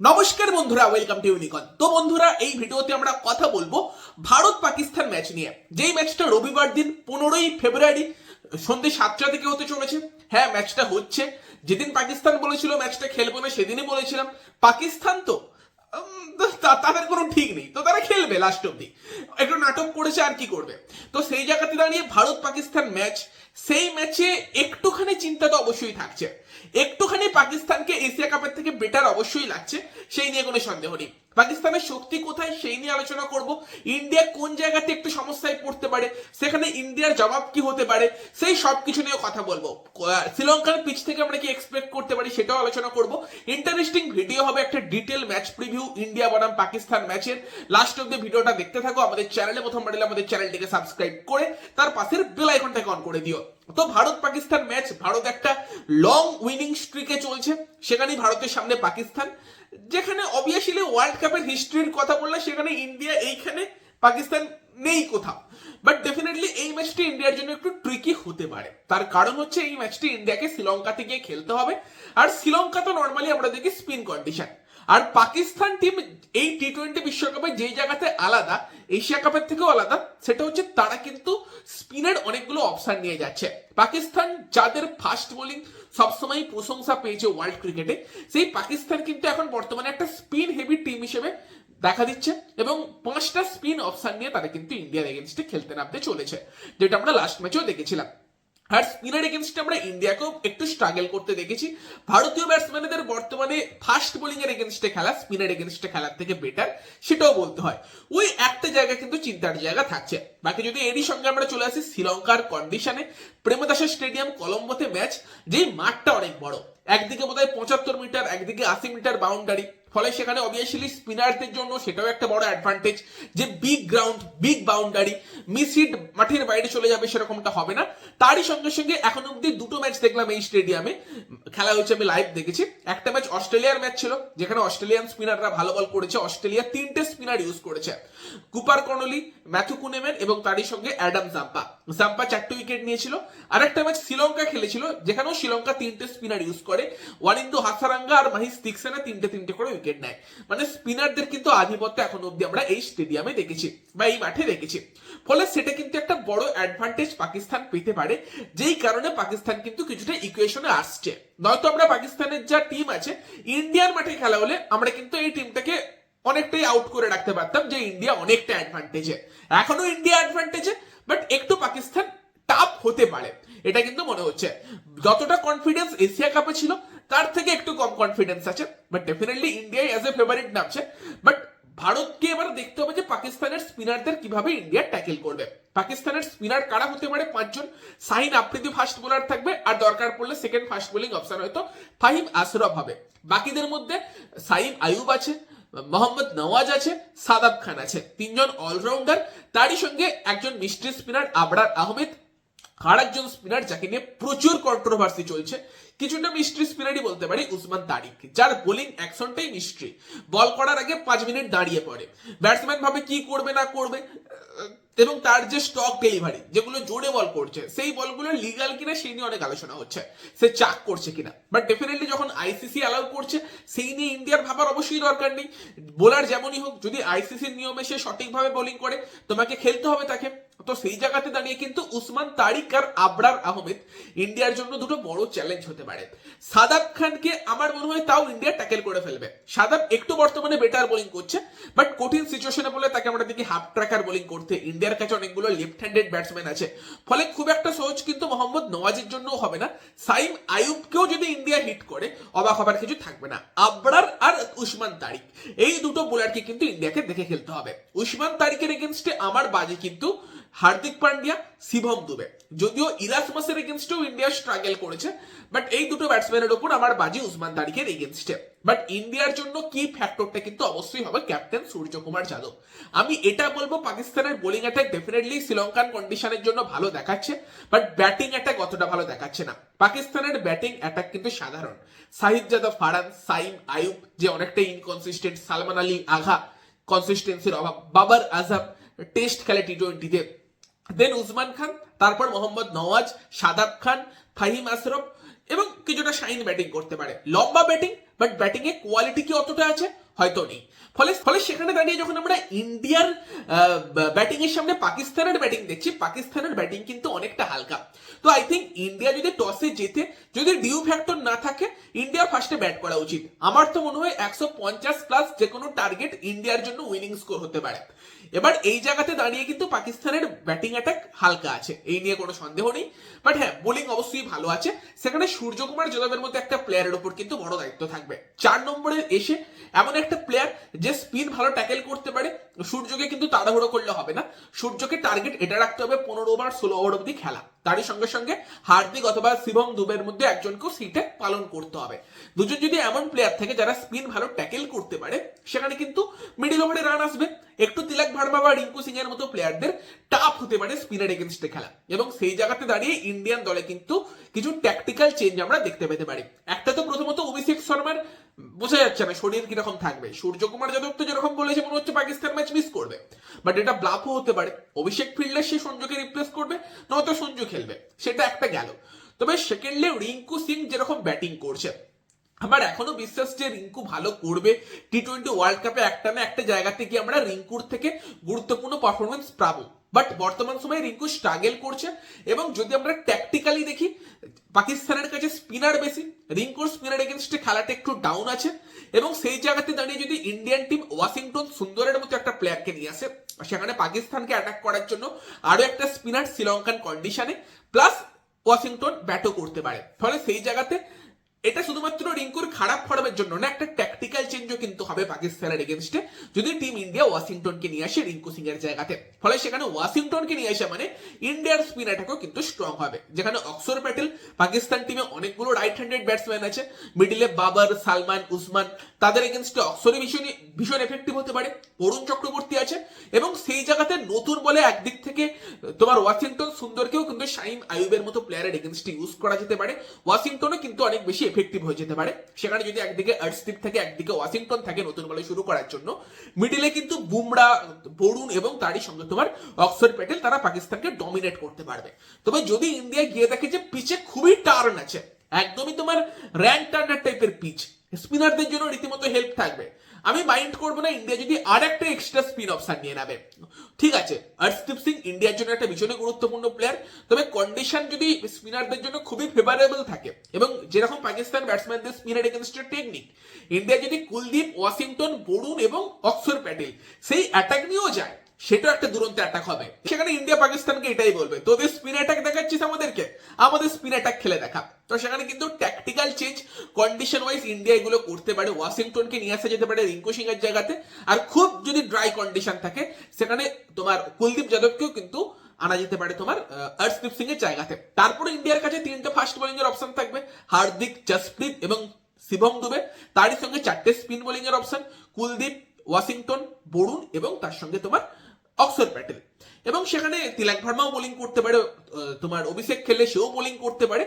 নমস্কার বন্ধুরা welcome to ইউনিকন তো বন্ধুরা, এই ভিডিওতে আমরা কথা বলব ভারত পাকিস্তান ম্যাচ নিয়ে। যেই ম্যাচটা রবিবার দিন পনেরোই ফেব্রুয়ারি সন্ধ্যে সাতটা থেকে হতে চলেছে। হ্যাঁ ম্যাচটা হচ্ছে। যেদিন পাকিস্তান বলেছিল ম্যাচটা খেলব না, সেদিনই বলেছিলাম। পাকিস্তান তো তাদের কোনো ঠিক নেই। তো তারা খেলবে লাস্ট অব্দি একটু নাটক করেছে আর কি করবে। তো সেই জায়গাতে দাঁড়িয়ে ভারত পাকিস্তান ম্যাচ সেই ম্যাচে একটুখানি চিন্তা তো অবশ্যই থাকছে। একটুখানি পাকিস্তানকে এশিয়া কাপের থেকে বেটার অবশ্যই লাগছে, সেই নিয়ে কোনো সন্দেহ নেই। পাকিস্তানের শক্তি কোথায় সেই নিয়ে আলোচনা করব। ইন্ডিয়া কোন জায়গাতে একটু সমস্যায় পড়তে পারে? সেখানে ইন্ডিয়ার জবাব কি হতে পারে? সেই সব কিছু নিয়ে কথা বলব। শ্রীলঙ্কার পিচ থেকে আমরা কি এক্সপেক্ট করতে পারি সেটাও আলোচনা করব। ইন্টারেস্টিং ভিডিও হবে একটা ডিটেল ম্যাচ প্রিভিউ ইন্ডিয়া বনাম পাকিস্তান ম্যাচের লাস্ট অব্দি ভিডিওটা দেখতে থাকো। আমাদের চ্যানেলে প্রথম বাড়লে আমাদের চ্যানেলটিকে সাবস্ক্রাইব করে, তার পাশের বেল আইকনটাকে অন করে দিও। তো ভারত পাকিস্তান ম্যাচ, ভারত একটা লং উইনিং স্ট্রিকে চলছে। সেখানেই ভারতের সামনে পাকিস্তান, যেখানে অবভিয়াসলি ওয়ার্ল্ড কাপের হিস্ট্রির কথা বললে সেখানে ইন্ডিয়া এইখানে পাকিস্তান নেই কোথাও। বাট ডেফিনেটলি এই ম্যাচটি ইন্ডিয়ার জন্য একটু ট্রিকি হতে পারে। তার কারণ হচ্ছে এই ম্যাচটি ইন্ডিয়াকে শ্রীলঙ্কাতে গিয়ে খেলতে হবে। আর শ্রীলঙ্কা তো নর্মালি আমরা দেখি স্পিন কন্ডিশন আর পাকিস্তান টিম এই টি টোয়েন্টি বিশ্বকাপে যেই জায়গাতে আলাদা এশিয়া কাপের থেকেও আলাদা, সেটা হচ্ছে তারা কিন্তু স্পিনের অনেকগুলো অপশন নিয়ে যাচ্ছে। পাকিস্তান যাদের ফাস্ট বোলিং সবসময় প্রশংসা পেয়েছে ওয়ার্ল্ড ক্রিকেটে সেই পাকিস্তান কিন্তু এখন বর্তমানে একটা স্পিন হেভি টিম হিসেবে দেখা দিচ্ছে এবং পাঁচটা স্পিন অপশন নিয়ে তারা কিন্তু ইন্ডিয়ার এগেনস্টে খেলতে নামতে চলেছে, যেটা আমরা লাস্ট ম্যাচেও দেখেছিলাম। আর স্পিনার এগেনস্টে আমরা ইন্ডিয়াকেও একটু স্ট্রাগল করতে দেখেছি। ভারতীয় ব্যাটসম্যানদের বর্তমানে ফাস্ট বোলিং এর এগেনস্টে খেলা স্পিনার এগেনস্টে খেলার থেকে বেটার সেটাও বলতে হয়। ওই একটা জায়গা কিন্তু চিন্তার জায়গা থাকছে। বাকি যদি এরই সঙ্গে আমরা চলে আসি, শ্রীলঙ্কার কন্ডিশনে প্রেমদাসা স্টেডিয়াম কলম্বোতে ম্যাচ যেই মাঠটা অনেক বড়। একদিকে বোধহয় পঁচাত্তর মিটার, একদিকে আশি মিটার বাউন্ডারি ফলে সেখানে অবভিয়াসলি স্পিনারদের জন্য সেটাও একটা বড় অ্যাডভান্টেজ যে big ground big boundary mishit মাঠের বাইরে চলে যাবে সেরকমটা হবে না। তারই সঙ্গে সঙ্গে এখন অব্দি দুটো ম্যাচ দেখলাম এই স্টেডিয়ামে খেলা হয়েছে, আমি লাইভ দেখেছি। একটা ম্যাচ অস্ট্রেলিয়ার ম্যাচ ছিল, যেখানে অস্ট্রেলিয়ান স্পিনাররা ভালো বল করেছে। অস্ট্রেলিয়া তিনটে স্পিনার ইউজ করেছে। কুপার কর্নলি ম্যাথু কুনেমেন এবং তারই সঙ্গে অ্যাডাম জাম্পা। জাম্পা চারটে উইকেট নিয়েছিল। আর একটা ম্যাচ শ্রীলঙ্কা খেলেছিল, যেখানেও শ্রীলঙ্কা তিনটে স্পিনার ইউজ করে। ওয়ানিন্দু হাসারাঙ্গা আর মাহিস তিক্সেনা তিনটে তিনটে করে উইকেট নেয়। মানে স্পিনারদের কিন্তু আধিপত্য এখন অব্দি আমরা এই স্টেডিয়ামে দেখেছি বা এই মাঠে দেখেছি। ফলে সেটা কিন্তু একটা বড় অ্যাডভান্টেজ পাকিস্তান পেতে পারে, যেই কারণে পাকিস্তান কিন্তু কিছুটা ইকুয়েশনে আসছে। নয়তো আমরা পাকিস্তানের যা টিম আছে, ইন্ডিয়ার মাঠে খেলা হলে আমরা কিন্তু এই টিমটাকে অনেকটাই আউট করে রাখতে পারতাম, যে ইন্ডিয়া অনেকটা অ্যাডভান্টেজে এখনও ইন্ডিয়া অ্যাডভান্টেজে বাট একটু পাকিস্তান টাফ হতে পারে, এটা কিন্তু মনে হচ্ছে। যতটা কনফিডেন্স এশিয়া কাপে ছিল, তার থেকে একটু কম কনফিডেন্স আছে বাট ডেফিনেটলি ইন্ডিয়াই অ্যাজ এ ফেভারিট নামছে। বাট ভারতকে এবার দেখতে হবে যে পাকিস্তানের স্পিনারদের কীভাবে ইন্ডিয়া ট্যাকেল করবে। পাকিস্তানের স্পিনার কারা হতে পারে? পাঁচজন। সাইন আফ্রিদি ফাস্ট বোলার থাকবে আর দরকার পড়লে সেকেন্ড ফাস্ট বোলিং অপশন হয়তো ফাহিম আশরফ হবে। বাকিদের মধ্যে সাইম আয়ুব আছে, মোহাম্মদ নওয়াজ আছে সাদাব খান আছে। তিনজন অলরাউন্ডার তারই সঙ্গে একজন মিস্ট্রি স্পিনার আবরার আহমেদ আর একজন স্পিনার যাকে নিয়ে প্রচুর কন্ট্রোভার্সি চলছে, কিছুটা মিস্ট্রি স্পিনারই বলতে পারি, উসমান তারিক, যার বোলিং অ্যাকশনটাই মিস্ট্রি বল করার আগে পাঁচ মিনিট দাঁড়িয়ে পড়ে। ব্যাটসম্যান ভাবে কি করবে, না করবে এবং তার যে স্টক ডেলিভারি যেগুলো জোরে বল করছে, সেই বলগুলো লিগাল কিনা সেই নিয়ে অনেক আলোচনা হচ্ছে। সে চাক করছে কিনা। বাট ডেফিনেটলি যখন আইসিসি অ্যালাউ করছে, সেই নিয়ে ইন্ডিয়ার ভাবার অবশ্যই দরকার নেই। বোলার যেমনই হোক, যদি আইসিসির নিয়মে সে সঠিকভাবে বোলিং করে, তোমাকে খেলতে হবে তাকে। তো সেই জায়গাতে দাঁড়িয়ে কিন্তু উসমান তারিক আর আবরার আহমেদ ইন্ডিয়ার জন্য দুটো বড় চ্যালেঞ্জ হতে পারে। সাদাব খানকে আমার মনে হয় তাও ইন্ডিয়া ট্যাকেল করে ফেলবে। সাদাব একটু বর্তমানে বেটার বোলিং করছে বাট কঠিন সিচুয়েশনে বলে তাকে আমরা দেখি হাফ ট্র্যাকার বোলিং করতে। ইন্ডিয়ার কাছে অনেকগুলো লেফট হ্যান্ডেড ব্যাটসম্যান আছে। ফলে খুব একটা সহজ কিন্তু মোহাম্মদ নওয়াজের জন্য হবে না। সাইম আয়ুবকেও যদি ইন্ডিয়া হিট করে, অবাক হবার কিছু থাকবে না। আবরার আর উসমান তারিক, এই দুটো বোলারকে কিন্তু ইন্ডিয়াকে দেখে খেলতে হবে। উসমান তারিকের এগেনস্টে আমার বাজে কিন্তু হার্দিক পান্ডিয়া শিবম দুবে। যদিও ইরাসমাসের এগেনস্টেও ইন্ডিয়া স্ট্রাগল করেছে বাট এই দুটো ব্যাটসম্যানের ওপর আমার বাজি উসমান তারিকের এগেনস্টে বাট ইন্ডিয়ার জন্য কি ফ্যাক্টরটা কিন্তু অবশ্যই হবে ক্যাপ্টেন সূর্যকুমার যাদব। আমি এটা বলব, পাকিস্তানের বোলিং অ্যাটাক ডেফিনেটলি শ্রীলঙ্কান কন্ডিশনের জন্য ভালো দেখাচ্ছে বাট ব্যাটিং অ্যাটাক অতটা ভালো দেখাচ্ছে না। পাকিস্তানের ব্যাটিং অ্যাটাক কিন্তু সাধারণ। সাহিদ যাদব ফারান সাইম, আয়ুব, যে অনেকটাই ইনকনসিস্টেন্ট সালমান আলী, আঘা কনসিস্টেন্সির অভাব, বাবার আজম টেস্ট খেলে টি টোয়েন্টিতে দেন উসমান খান তারপর মোহাম্মদ নওয়াজ সাদাব খান, ফাহিম আশরফ এবং কিছুটা শাইন ব্যাটিং করতে পারে। লম্বা ব্যাটিং বাট ব্যাটিং এ কোয়ালিটি কি অতটা আছে? হয়তো নেই। ফলে ফলে সেখানে দাঁড়িয়ে যখন আমরা ইন্ডিয়ার ব্যাটিং এর সামনে পাকিস্তানের ব্যাটিং দেখছি, পাকিস্তানের ব্যাটিং কিন্তু অনেকটা হালকা। তো আই থিঙ্ক ইন্ডিয়া যদি টসে জেতে, যদি ডিউ ফ্যাক্টর না থাকে, ইন্ডিয়া ফার্স্টে ব্যাট করা উচিত। আমার তো মনে হয় একশো পঞ্চাশ প্লাস যে কোনো টার্গেট ইন্ডিয়ার জন্য উইনিং স্কোর হতে পারে। এবার এই জায়গাতে দাঁড়িয়ে কিন্তু পাকিস্তানের ব্যাটিং অ্যাটাক হালকা আছে, এই নিয়ে কোনো সন্দেহ নেই। বাট হ্যাঁ বোলিং অবশ্যই ভালো আছে। সেখানে সূর্যকুমার যাদবের মধ্যে একটা প্লেয়ারের উপর কিন্তু বড় দায়িত্ব থাকবে। চার নম্বরে এসে এমন একটা প্লেয়ার যে স্পিন ভালো ট্যাকেল করতে পারে, সূর্যকে কিন্তু তাড়াহুড়ো করলে হবে না। সূর্যকে টার্গেট এটা রাখতে হবে পনেরো ওভার ষোলো ওভার অব্দি খেলা। তারই সঙ্গে সঙ্গে হার্দিক অথবা শিবম দুবের মধ্যে একজনকেও সিটে পালন করতে হবে। দুজন যদি এমন প্লেয়ার থাকে যারা স্পিন ভালো ট্যাকেল করতে পারে, সেখানে কিন্তু মিডিল ওভারে রান আসবে। একটু তিলক ভার্মা বা রিঙ্কু সিং এর মতো প্লেয়ারদের টাফ হতে পারে স্পিনের এগেনস্টে খেলা। এবং সেই জায়গাতে দাঁড়িয়ে ইন্ডিয়ান দলে কিন্তু কিছু ট্যাকটিক্যাল চেঞ্জ আমরা দেখতে পেতে পারি। একটা তো প্রথমত অভিষেক শর্মার, বোঝা যাচ্ছে না শরীর কীরকম থাকবে। সূর্যকুমার যাদব তো যেরকম বলেছে, মনে হচ্ছে পাকিস্তান ম্যাচ মিস করবে। বাট এটা ব্লাফও হতে পারে। অভিষেক ফিল্ডে সে সঞ্জুকে রিপ্লেস করবে, নয়তো সঞ্জু খেলবে। সেটা একটা গেল। তবে সেকেন্ডলি রিঙ্কু সিং যেরকম ব্যাটিং করছে, আমার এখনও বিশ্বাস যে রিঙ্কু ভালো করবে। টি টোয়েন্টি ওয়ার্ল্ড কাপে একটা না একটা জায়গাতে গিয়ে আমরা রিঙ্কুর থেকে গুরুত্বপূর্ণ পারফরমেন্স পাবো। বাট বর্তমান সময়ে রিঙ্কু স্ট্রাগল করছে এবং যদি আমরা ট্যাকটিক্যালি দেখি, পাকিস্তানের কাছে স্পিনার বেশি, রিঙ্কুর স্পিনার এগেনস্টে খেলাটা একটু ডাউন আছে এবং সেই জায়গাতে দাঁড়িয়ে যদি ইন্ডিয়ান টিম ওয়াশিংটন সুন্দরের মতো একটা প্লেয়ারকে নিয়ে আসে, সেখানে পাকিস্তানকে অ্যাটাক করার জন্য আরও একটা স্পিনার শ্রীলঙ্কান কন্ডিশনে প্লাস ওয়াশিংটন ব্যাটও করতে পারে। ফলে সেই জায়গাতে এটা শুধুমাত্র রিঙ্কুর খারাপ ফর্মের জন্য না, একটা ট্যাকটিক্যাল চেঞ্জও কিন্তু হবে পাকিস্তানের এগেনস্টে যদি টিম ইন্ডিয়া ওয়াশিংটনকে নিয়ে আসে রিঙ্কু সিং এর জায়গাতে। ফলে সেখানে ওয়াশিংটনকে নিয়ে আসে মানে ইন্ডিয়ার স্পিন অ্যাটাকও কিন্তু স্ট্রং হবে। যেখানে অক্সর প্যাটেল পাকিস্তান টিমে অনেকগুলো রাইট হ্যান্ডেড ব্যাটসম্যান আছে। মিডিলে বাবর, সালমান, উসমান, তাদের এগেনস্টে অক্সরে ভীষণ ভীষণ এফেক্টিভ হতে পারে। অরুণ চক্রবর্তী আছে। এবং সেই জায়গাতে নতুন বলে একদিক থেকে তোমার ওয়াশিংটন সুন্দরকেও কিন্তু শাইম আয়ুবের মতো প্লেয়ারের এগেনস্টে ইউজ করা যেতে পারে। ওয়াশিংটনও কিন্তু অনেক বেশি এফেক্টিভ হয়ে যেতে পারে। সেখানে যদি একদিকে আর্টস্টিপ থাকে, একদিকে ওয়াশিংটন থাকে নতুন বলে শুরু করার জন্য। মিডিলে কিন্তু বুমরা, বরুণ এবং তারই সঙ্গে তোমার অক্সফোর্ড প্যাটেল তারা পাকিস্তানকে ডমিনেট করতে পারবে। তবে যদি ইন্ডিয়া গিয়ে দেখে যে পিচে খুবই টার্ন আছে, একদমই তোমার র্যাঙ্ক টার্নার টাইপের পিচ স্পিনারদের জন্য রীতিমতো হেল্প থাকবে। আমি মাইন্ড করব না ইন্ডিয়া যদি আর একটা এক্সট্রা স্পিন অপশন নিয়ে নেবে ঠিক আছে হর্ষদীপ সিং ইন্ডিয়ার জন্য একটা ভীষণ গুরুত্বপূর্ণ প্লেয়ার তবে কন্ডিশন যদি স্পিনারদের জন্য খুবই ফেভারেবল থাকে, এবং যেরকম পাকিস্তান ব্যাটসম্যানদের স্পিনার এগেনস্টের টেকনিক ইন্ডিয়া যদি কুলদীপ, ওয়াশিংটন, বরুণ এবং অক্ষর প্যাটেল সেই অ্যাটাক নিয়েও যায় সেটাও একটা দুরন্ত অ্যাটাক হবে। সেখানে ইন্ডিয়া পাকিস্তানকে এটাই বলবে, তোদের স্পিন অ্যাটাক দেখাচ্ছিস আমাদেরকে, আমাদের স্পিন অ্যাটাক খেলে দেখা। তো সেখানে কিন্তু tactical change condition wise India এগুলো করতে পারে, ওয়াশিংটনকে নিয়ে আসা যেতে পারে রিঙ্কু সিং এর জায়গাতে। আর খুব যদি ড্রাই কন্ডিশন থাকে, সেখানে তোমার কুলদীপ যাদবকেও কিন্তু আনা যেতে পারে তোমার হর্ষদীপ সিং এর জায়গাতে। তারপরে ইন্ডিয়ার কাছে তিনটে ফাস্ট বোলিং এর অপশন থাকবে, হার্দিক, জসপ্রীত এবং শিবম দুবে। তারই সঙ্গে চারটে স্পিন বোলিং এর অপশন কুলদীপ, ওয়াশিংটন, বরুণ এবং তার সঙ্গে তোমার অক্সর প্যাটেল এবং সেখানে তিলক ভার্মাও বোলিং করতে পারে তোমার অভিষেক খেলে সেও বোলিং করতে পারে।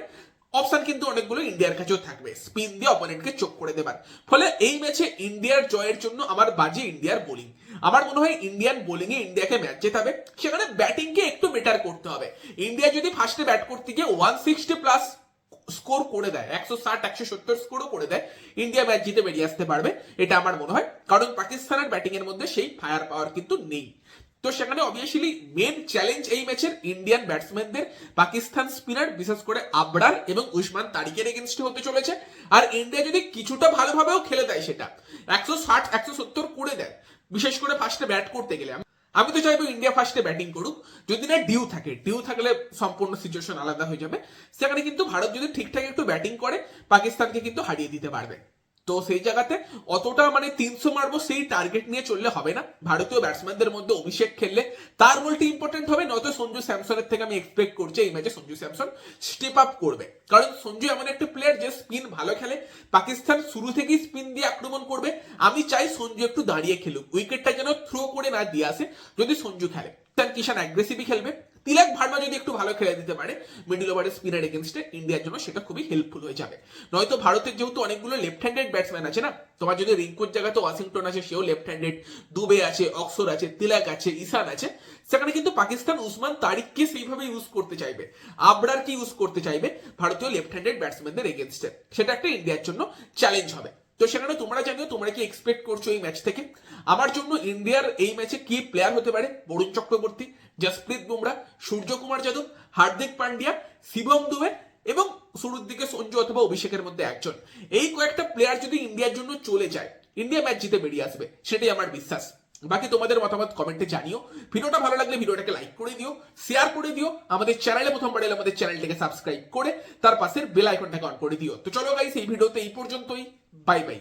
অপশন কিন্তু অনেকগুলো ইন্ডিয়ার কাছেও থাকবে। স্পিন দিয়ে অপোনেন্টকে চোখ করে দেবার। ফলে এই ম্যাচে ইন্ডিয়ার জয়ের জন্য আমার বাজে ইন্ডিয়ার বোলিং আমার মনে হয় ইন্ডিয়ান বোলিং এ ইন্ডিয়াকে ম্যাচ জেতাবে সেখানে ব্যাটিংকে একটু বেটার করতে হবে। ইন্ডিয়া যদি ফার্স্টে ব্যাট করতে গিয়ে ওয়ান সিক্সটি প্লাস স্কোর করে দেয়, একশো ষাট, একশো সত্তর স্কোরও করে দেয়, ইন্ডিয়া ম্যাচ জিতে বেরিয়ে আসতে পারবে। এটা আমার মনে হয়। কারণ পাকিস্তানের ব্যাটিং এর মধ্যে সেই ফায়ার পাওয়ার কিন্তু নেই। তো সেখানে অবভিয়াসলি মেন চ্যালেঞ্জ এই ম্যাচের ইন্ডিয়ান ব্যাটসম্যানদের পাকিস্তান স্পিনার বিশেষ করে আবরার এবং উসমান তারিকের এগেনস্টে হতে চলেছে। আর ইন্ডিয়া যদি কিছুটা ভালোভাবেও খেলে দেয় সেটা, একশো ষাট, একশো সত্তর করে দেয়, বিশেষ করে ফার্স্টে ব্যাট করতে গেলে। আমি তো চাইব ইন্ডিয়া ফার্স্টে ব্যাটিং করুক। যদি না ডিউ থাকে ডিউ থাকলে সম্পূর্ণ সিচুয়েশন আলাদা হয়ে যাবে। সেখানে কিন্তু ভারত যদি ঠিকঠাক একটু ব্যাটিং করে পাকিস্তানকে কিন্তু হারিয়ে দিতে পারবে। তো সেই জায়গাতে অতটা মানে তিনশো মারবো সেই টার্গেট নিয়ে চললে হবে না। ভারতীয় ব্যাটসম্যানদের মধ্যে অভিষেক খেললে তার বলটি ইম্পর্টেন্ট হবে, নয়তো সঞ্জু স্যামসনের থেকে আমি এক্সপেক্ট করছি এই ম্যাচে সঞ্জু স্যামসন স্টেপ আপ করবে। কারণ সঞ্জু এমন একটা প্লেয়ার যে স্পিন ভালো খেলে, পাকিস্তান শুরু থেকেই স্পিন দিয়ে আক্রমণ করবে। আমি চাই সঞ্জু একটু দাঁড়িয়ে খেলুক উইকেটটা যেন থ্রো করে না দিয়ে আসে, যদি সঞ্জু খেলে। কিষান কিষান অ্যাগ্রেসিভই খেলবে। তিলক ভার্মা যদি একটু ভালো খেলে দিতে পারে মিডল ওভারের স্পিনার এগেনস্টে ইন্ডিয়ার জন্য সেটা খুবই হেল্পফুল হয়ে যাবে। নয়তো ভারতের যেহেতু অনেকগুলো লেফট হ্যান্ডেড ব্যাটসম্যান আছে না, তোমার যদি রিঙ্কুর জায়গাতে ওয়াশিংটন আছে, সেও লেফট হ্যান্ডেড দুবে আছে অক্সর আছে, তিলক আছে, ঈশান আছে, সেখানে কিন্তু পাকিস্তান উসমান তারিককে সেইভাবে ইউজ করতে চাইবে, আবরারকে ইউজ করতে চাইবে ভারতীয় লেফট হ্যান্ডেড ব্যাটসম্যানদের এগেনস্টে সেটা একটা ইন্ডিয়ার জন্য চ্যালেঞ্জ হবে। তো সেখানে তোমরা জানিও, তোমরা কি এক্সপেক্ট করছ এই ম্যাচ থেকে? আমার জন্য ইন্ডিয়ার এই ম্যাচে কি প্লেয়ার হতে পারে? বরুণ চক্রবর্তী, জসপ্রীত বুমরা, সূর্যকুমার যাদব, হার্দিক পান্ডিয়া, শিবম দুবে এবং শুরুর দিকে সঞ্জু অথবা অভিষেকের মধ্যে একজন। এই কয়েকটা প্লেয়ার যদি ইন্ডিয়ার জন্য চলে যায়, ইন্ডিয়া ম্যাচ জিতে বেরিয়ে আসবে, সেটাই আমার বিশ্বাস। বাকি তোমাদের মতামত কমেন্টে জানিও। ভিডিওটা ভালো লাগলে ভিডিওটাকে লাইক করে দিও শেয়ার করে দিও, আমাদের চ্যানেলে প্রথম এলে আমাদের চ্যানেলটাকে সাবস্ক্রাইব করে, তার পাশের বেল আইকনটাকে অন করে দিও। তো চলো গাইস এই ভিডিওতে এই পর্যন্তই। Bye bye